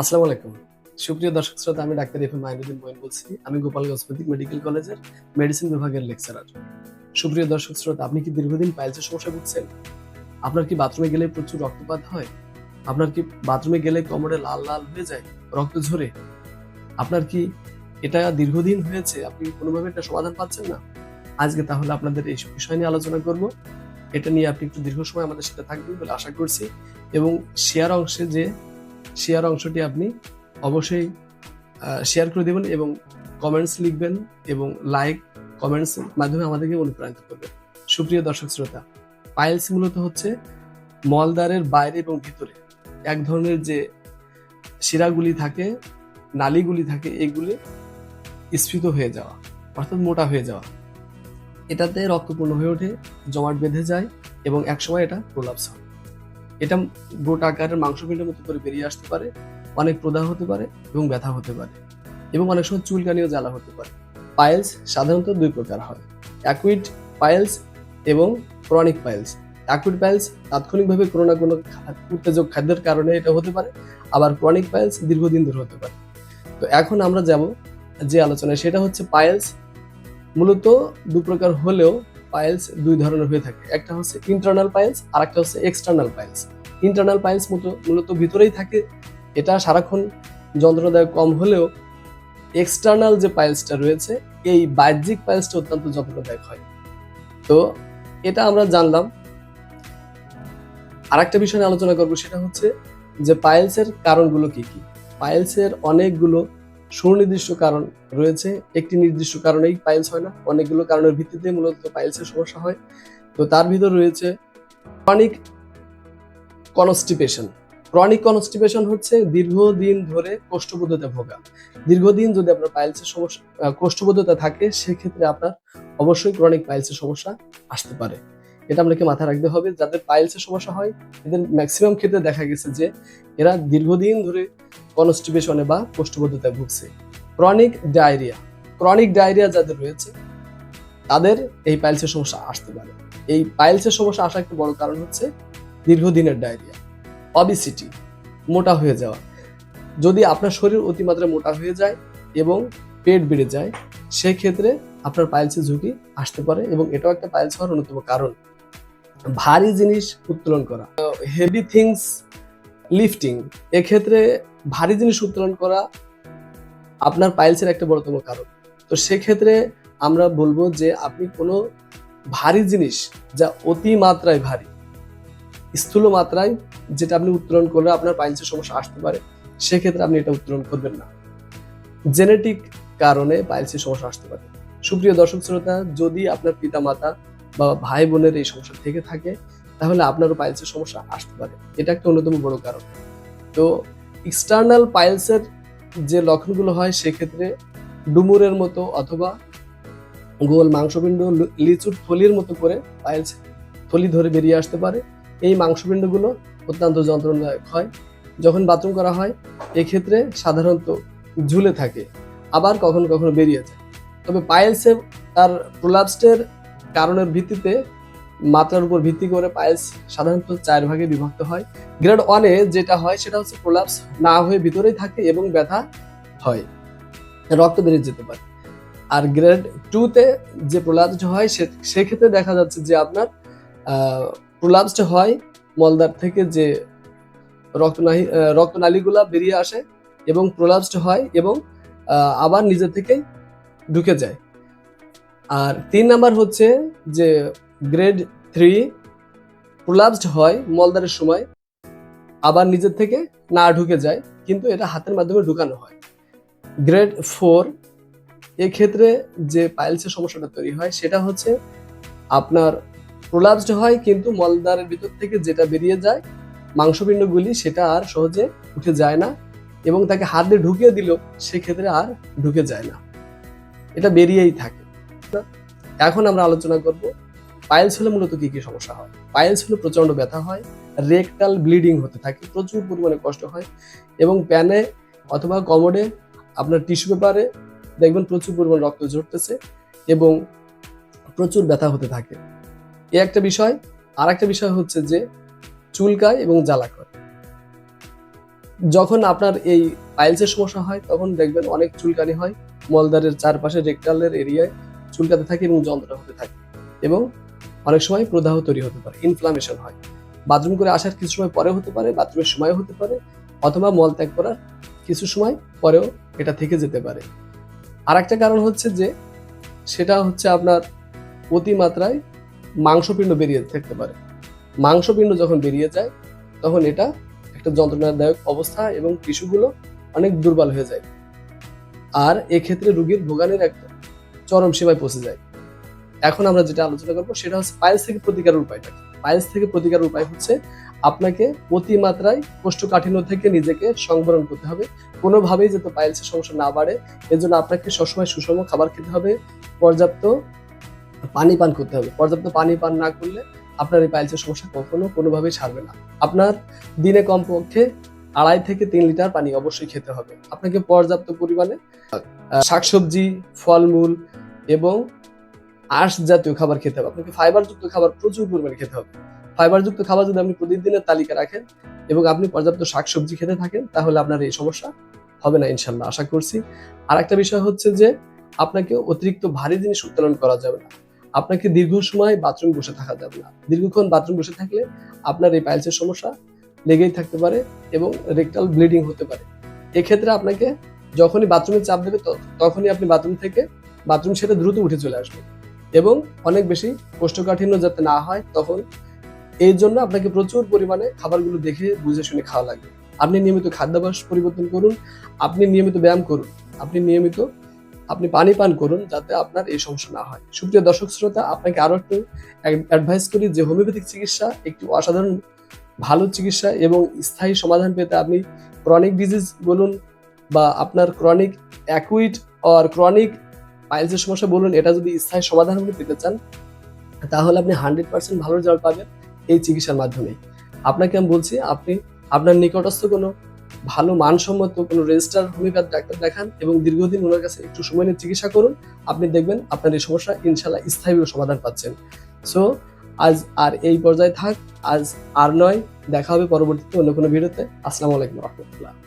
আসসালামু আলাইকুম। সুপ্রিয় দর্শক শ্রোতা, আমি ডাক্তার এফ এম মাইনুদ্দিন বলছি। আমি গোপালগঞ্জ মেডিকেল কলেজের মেডিসিন বিভাগের লেকচারার সুপ্রিয় দর্শক শ্রোতা, আপনি কি দীর্ঘদিন পাইলসের সমস্যা ভুগছেন? আপনার কি বাথরুমে গেলে প্রচুর রক্তপাত হয়? আপনার কি বাথরুমে গেলে কোমরে লাল লাল হয়ে যায়, রক্ত ঝরে? আপনার কি এটা দীর্ঘদিন হয়েছে? আপনি কোনোভাবে এটা সমাধান পাচ্ছেন না? আজকে তাহলে আপনাদের এই বিষয় নিয়ে আলোচনা করব। এটা নিয়ে আপনি একটু দীর্ঘ সময় আমাদের সাথে থাকবেন বলে আশা করছি এবং শেয়ার অংশে যে শেয়ার অংশটি আপনি অবশ্যই শেয়ার করে দেবেন এবং কমেন্টস লিখবেন এবং লাইক কমেন্টস মাধ্যমে আমাদেরকে অনুপ্রাণিত করবেন। সুপ্রিয় দর্শক শ্রোতা পাইলস মূলত হচ্ছে মলদ্বারের বাইরে এবং ভিতরে। এক ধরনের যে শিরাগুলি থাকে, নালিগুলি থাকে, এগুলি স্ফীত হয়ে যাওয়া, অর্থাৎ মোটা হয়ে যাওয়া। এটাতে রক্তপূর্ণ হয়ে ওঠে, জমাট বেঁধে যায় এবং একসময় এটা প্রলাপস হয়। এটা গোটা আকারের মাংসপিণ্ডের মতো করে বেরিয়ে আসতে পারে, অনেক প্রদাহ হতে পারে এবং ব্যথা হতে পারে এবং অনেক সময় চুলকানিও জ্বালা হতে পারে। পাইলস সাধারণত দুই প্রকার হয়, অ্যাকুইড পাইলস এবং ক্রনিক পাইলস। অ্যাকুইড পাইলস তাৎক্ষণিকভাবে কোনো না কোনো উত্তেজক খাদ্যের কারণে এটা হতে পারে, আবার ক্রনিক পাইলস দীর্ঘদিন ধরে হতে পারে। তো এখন আমরা যাব যে আলোচনায়, সেটা হচ্ছে পাইলস মূলত দু প্রকার হলেও পাইলস দুই ধরনের হয়ে থাকে। একটা হচ্ছে ইন্টারনাল পাইলস আর একটা হচ্ছে এক্সটার্নাল পাইলস ইন্টারনাল পাইলস মূলত ভিতরেই থাকে। এটা সারাক্ষণ যন্ত্রণাদায়ক কম হলেও এক্সটার্নাল যে পাইলসটা রয়েছে, এই বাহ্যিক পাইলসটা অত্যন্ত যন্ত্রণাদায়ক হয়। তো এটা আমরা জানলাম। আর একটা বিষয় আলোচনা করব সেটা হচ্ছে যে পাইলসের কারণগুলো কি কি? পাইলসের অনেকগুলো সুনির্দিষ্ট কারণ রয়েছে। একটি নির্দিষ্ট কারণেই পাইলস হয় না। অনেকগুলো কারণের ভিত্তিতে মূলত পাইলসের সমস্যা হয়। তো তার ভিতর রয়েছে ক্রনিক কনস্টিপেশন ক্রনিক কনস্টিপেশন হচ্ছে দীর্ঘদিন ধরে কোষ্ঠবোধতে ভোগা। দীর্ঘদিন যদি আপনার পাইলসের সমস্যা আহ, কোষ্ঠবোধতা থাকে সেক্ষেত্রে আপনার অবশ্যই ক্রনিক পাইলসের সমস্যা আসতে পারে। এটা আপনাকে মাথায় রাখতে হবে, যাদের পাইলসের সমস্যা হয়, এদের ম্যাক্সিমাম ক্ষেত্রে দেখা গেছে যে এরা দীর্ঘদিন ধরে কনস্টিপেশনে বা কোষ্ঠবোধতায় ভুগছে। ক্রনিক ডায়রিয়া ক্রনিক ডায়রিয়া যাদের রয়েছে, তাদের এই পাইলসের সমস্যা আসতে পারে। এই পাইলসের সমস্যা আসার একটা বড় কারণ হচ্ছে দীর্ঘদিনের ডায়রিয়া অবিসিটি মোটা হয়ে যাওয়া। যদি আপনার শরীর অতিমাত্রায় মোটা হয়ে যায় এবং পেট বেড়ে যায়, সেক্ষেত্রে আপনার পাইলসের ঝুঁকি আসতে পারে এবং এটাও একটা পাইলস হওয়ার অন্যতম কারণ। ভারী জিনিস উত্তোলন করা। হেভি থিংস লিফটিং এক্ষেত্রে ভারী জিনিস উত্তোলন করা আপনার পাইলসের একটা বড়তম কারণ। তো সেক্ষেত্রে আমরা বলব যে আপনি কোনো ভারী জিনিস যা অতি মাত্রায় ভারী, স্থূল মাত্রায় যেটা আপনি উত্তোলন করলে আপনার পাইলসের সমস্যা আসতে পারে, সেক্ষেত্রে আপনি এটা উত্তোলন করবেন না। জেনেটিক কারণে পাইলসের সমস্যা আসতে পারে। সুপ্রিয় দর্শক শ্রোতা, যদি আপনার পিতামাতা বা ভাই বোনের এই সমস্যা থেকে থাকে, তাহলে আপনারও পাইলসের সমস্যা আসতে পারে। এটা একটা অন্যতম বড় কারণ। তো এক্সটার্নাল পাইলসের যে লক্ষণগুলো হয়, সেক্ষেত্রে ডুমুরের মতো অথবা গোল মাংসপিণ্ড লিচুর থলির মতো করে পাইলস থলি ধরে বেরিয়ে আসতে পারে। এই মাংসপিণ্ডগুলো অত্যন্ত যন্ত্রণাদায়ক হয়। যখন বাথরুম করা হয়, এক্ষেত্রে সাধারণত ঝুলে থাকে, আবার কখনো কখনো বেরিয়ে যায়। তবে পাইলসে তার প্রোলাপসের কারণের ভিত্তিতে মাত্রার উপর ভিত্তি করে পাইলস সাধারণত চার ভাগে বিভক্ত হয়। গ্রেড ওয়ানে যেটা হয় সেটা হচ্ছে প্রোলাপস না হয়ে ভিতরেই থাকে এবং ব্যথা হয় রক্ত বেরিয়ে যেতে পারে। আর গ্রেড টুতে যে প্রোলাপস হয় সে সেক্ষেত্রে দেখা যাচ্ছে যে আপনার প্রোলাপসটা হয় মলদার থেকে যে রক্তনালী আহ, রক্তনালীগুলা বেরিয়ে আসে এবং প্রোলাপসড হয় এবং আবার নিজে থেকেই ঢুকে যায়। আর তিন নাম্বার হচ্ছে যে গ্রেড থ্রি প্রোলাপসড হয় মলদারের সময়, আবার নিজের থেকে না ঢুকে যায়, কিন্তু এটা হাতের মাধ্যমে ঢুকানো হয়। গ্রেড ফোর, এক্ষেত্রে যে পাইলসের সমস্যাটা তৈরি হয়, সেটা হচ্ছে আপনার প্রোলাপসড হয়, কিন্তু মলদারের ভিতর থেকে যেটা বেরিয়ে যায় মাংসপিণ্ডগুলি সেটা আর সহজে উঠে যায় না এবং তাকে হাত দিয়ে ঢুকিয়ে দিল সেক্ষেত্রে আর ঢুকে যায় না। এটা বেরিয়েই থাকে। এখন আমরা আলোচনা করব, পাইলস হলে মূলত কি কি সমস্যা হয়? পাইলস হলে প্রচণ্ড ব্যথা হয়, রেকটাল ব্লিডিং হতে থাকে, প্রচুর পরিমাণে কষ্ট হয় এবং প্যানে অথবা কমোডে আপনার টিস্যু পেপারে দেখবেন প্রচুর পরিমাণ রক্ত ঝরতেছে এবং প্রচুর ব্যথা হতে থাকে। এ একটা বিষয়। আর একটা বিষয় হচ্ছে যে চুলকায় এবং জ্বালা করে। যখন আপনার এই পাইলসের সমস্যা হয়, তখন দেখবেন অনেক চুলকানি হয়। মলদারের চারপাশে রেকটালের এরিয়ায় চুলকাতে থাকে এবং যন্ত্রণা হতে থাকে। এবং অনেক সময় প্রদাহ তৈরি হতে পারে ইনফ্লামেশন হয়। বাথরুম করে আসার কিছু সময় পরে হতে পারে বাথরুমের সময় হতে পারে, অথবা মল ত্যাগ করার কিছু সময় পরেও এটা থেকে যেতে পারে। আর একটা কারণ হচ্ছে যে, সেটা হচ্ছে আপনার অতিমাত্রায় মাংসপিণ্ড বেরিয়ে থাকতে পারে। মাংসপিণ্ড যখন বেরিয়ে যায়, তখন এটা একটা যন্ত্রণাদায়ক অবস্থা এবং টিস্যুগুলো অনেক দুর্বল হয়ে যায়। আর এক্ষেত্রে রুগীর ভোগানের একটা চরম সীমায় পৌঁছে যায়। এখন আমরা যেটা আলোচনা করব সেটা হচ্ছে পাইলস থেকে প্রতিকারের উপায়টা? পাইলস থেকে প্রতিকারের উপায় হচ্ছে আপনাকে অতিমাত্রায় কোষ্ঠকাঠিন্য থেকে নিজেকে সংবরণ করতে হবে। কোনোভাবেই যাতে পাইলসের সমস্যা না বাড়ে, এজন্য আপনাকে সবসময় সুষম খাবার খেতে হবে, পর্যাপ্ত পানি পান করতে হবে। পর্যাপ্ত পানি পান না করলে আপনার এই পাইলসের সমস্যা কখনো কোনোভাবেই ছাড়বে না। আপনার দিনে কমপক্ষে আড়াই থেকে তিন লিটার পানি অবশ্যই খেতে হবে। আপনাকে পর্যাপ্ত পরিমাণে শাকসবজি, ফলমূল এবং আঁশ জাতীয় খাবার খেতে হবে। আপনাকে ফাইবারযুক্ত খাবার প্রচুর পরিমাণে খেতে হবে। ফাইবারযুক্ত খাবার যদি আপনি প্রতিদিনের তালিকা রাখেন এবং আপনি পর্যাপ্ত শাকসবজি খেতে থাকেন, তাহলে আপনার এই সমস্যা হবে না ইনশাল্লাহ আশা করছি আর একটা বিষয় হচ্ছে যে, আপনাকে অতিরিক্ত ভারী জিনিস উত্তোলন করা যাবে না। আপনাকে দীর্ঘ সময় বাথরুম বসে থাকা যাবে না। দীর্ঘক্ষণ বাথরুম বসে থাকলে আপনার এই পাইলসের সমস্যা লেগেই থাকতে পারে এবং রেকটাল ব্লিডিং হতে পারে। এক্ষেত্রে আপনাকে যখনই বাথরুমে চাপ দেবে তখনই আপনি বাথরুম থেকে বাথরুম ছেড়ে দ্রুত উঠে চলে আসবেন এবং অনেক বেশি কোষ্ঠকাঠিন্য যাতে না হয় তখন এই জন্য আপনাকে প্রচুর পরিমাণে খাবারগুলো দেখে, বুঝে শুনে খাওয়া লাগবে। আপনি নিয়মিত খাদ্যাভ্যাস পরিবর্তন করুন, আপনি নিয়মিত ব্যায়াম করুন, আপনি নিয়মিত, আপনি পানি পান করুন যাতে আপনার এই সমস্যা না হয়। সুপ্রিয় দর্শক শ্রোতা, আপনাকে আরও একটু অ্যাডভাইস করি যে হোমিওপ্যাথিক চিকিৎসা একটি অসাধারণ ভালো চিকিৎসা এবং স্থায়ী সমাধান পেতে আপনি ক্রনিক ডিজিজ বলুন বা আপনার ক্রনিক অ্যাকুইট অর ক্রনিক পাইলসের সমস্যা বলুন, এটা যদি স্থায়ী সমাধান আপনি পেতে চান, তাহলে আপনি হান্ড্রেড পার্সেন্ট ভালো রেজাল্ট পাবেন এই চিকিৎসার মাধ্যমে। আপনাকে আমি বলছি, আপনি আপনার নিকটস্থ কোনো ভালো মানসম্মত কোনো রেজিস্টার হোমিওপ্যাথ ডাক্তার দেখান এবং দীর্ঘদিন ওনার কাছে একটু সময় নিয়ে চিকিৎসা করুন, আপনি দেখবেন আপনার এই সমস্যা ইনশাল্লাহ স্থায়ীভাবে সমাধান পাচ্ছেন। সো আজ আর এই পর্যায়ে থাক, আজ আর নয়, দেখা হবে পরবর্তীতে অন্য কোনো ভিডিওতে। আসসালামু আলাইকুম রহমতুল্লাহ।